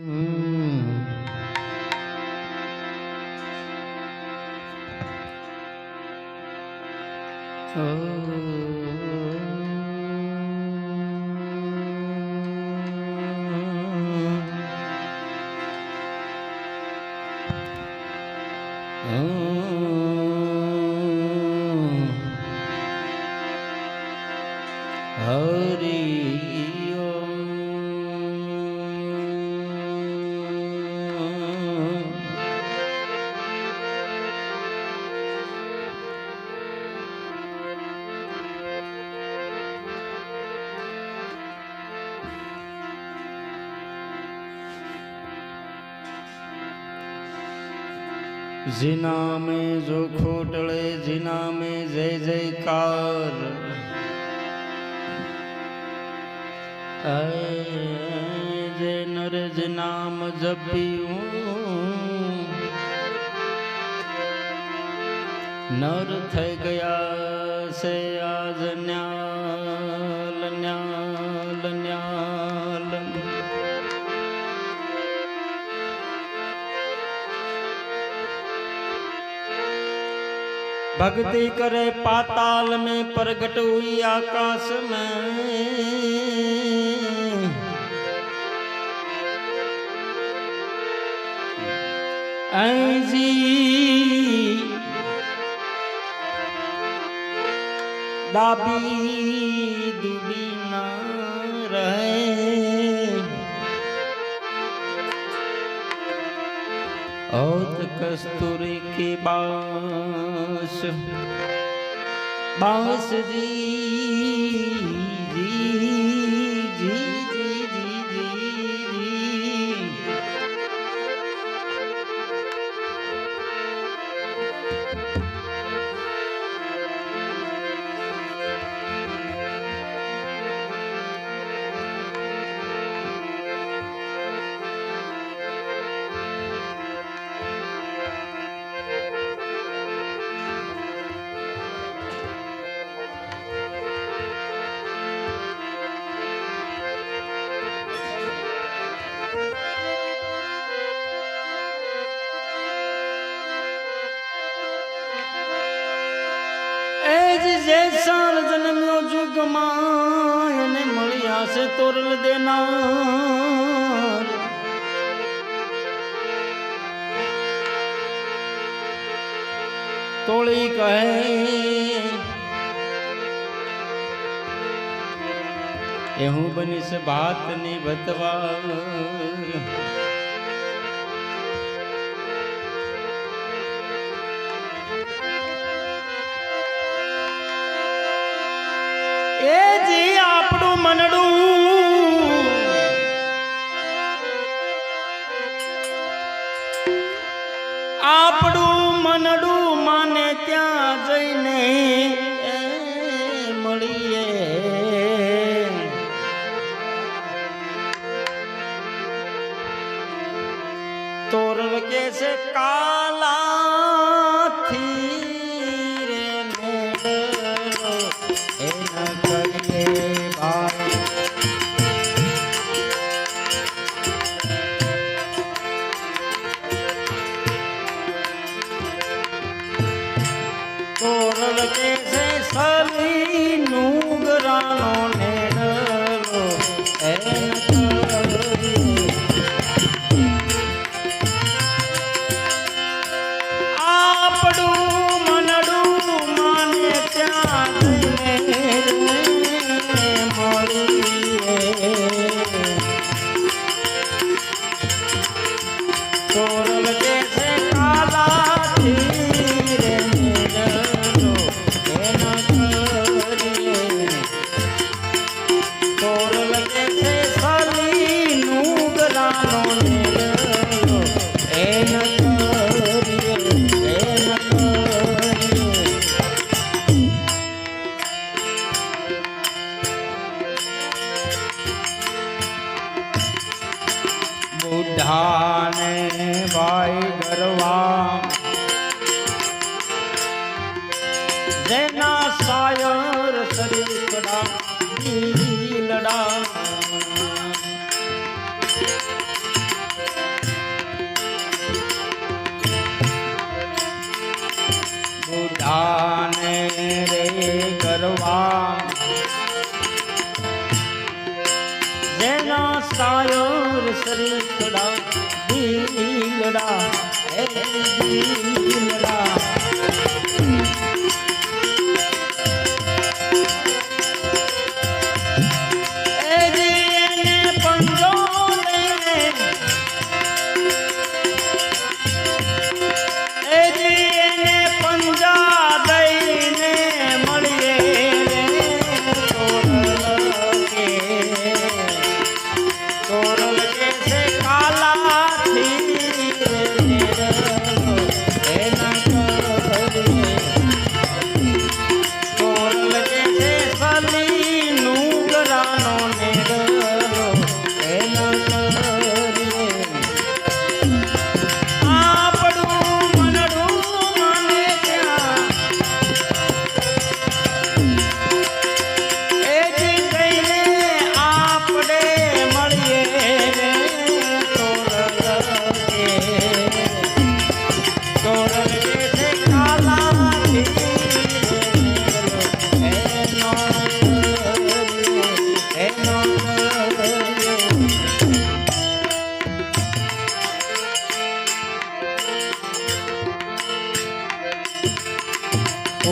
Hari જીના મેં જો ખોટળે જીના મેં જય જયકાર. જે નર જ નામ જપ્યું નર થઈ ગયા છે આજ ન્યા भक्ति करे पाताल में प्रगट हुई आकाश में ऐसी दाबी दुबी ना रहे औत कस्तूरी की बांस बांस जी जी જુગમાં એને મળ્યા છે તોરલ દેનાર. તોળી કહે એ હું બનીશ ભાતની મનડું આપણું મનડું માને ત્યાં જઈને મળીએ તોરણ કે છે કાલાથી કે છે સલી નુગરાનો નેડલો એ ન કરીએ Deus.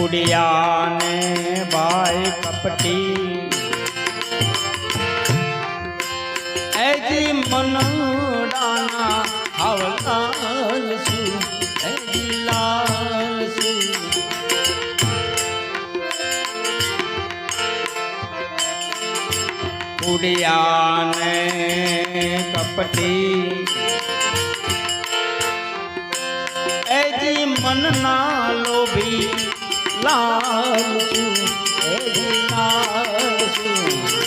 ઉડિયાને ભાઈ કપટી. એજી મનડાના હવલાલ સુ એજી લાલ સુ ઉડિયાને કપટી. એજી મનના લોભી લાલ છું હે લાલ છું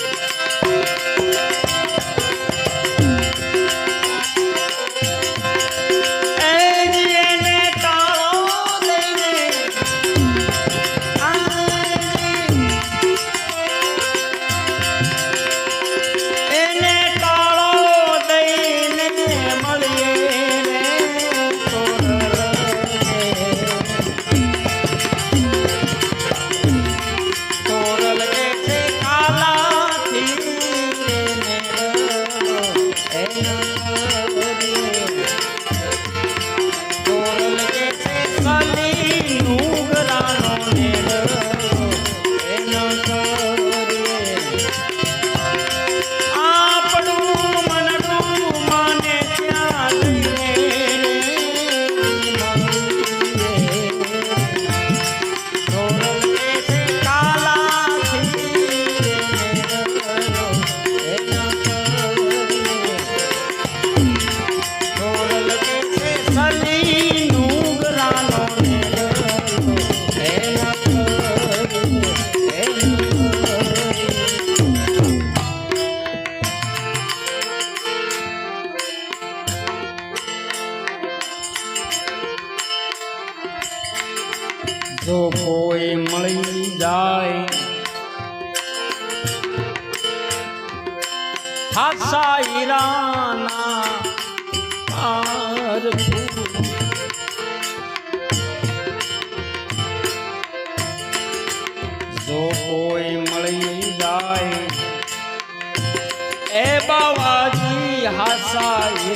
જો કોઈ મળી જાય એ બાવાજી હાસાઈ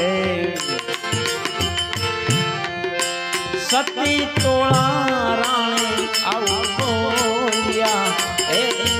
રે સતી તોળા રાણે આવું બોલ્યા એ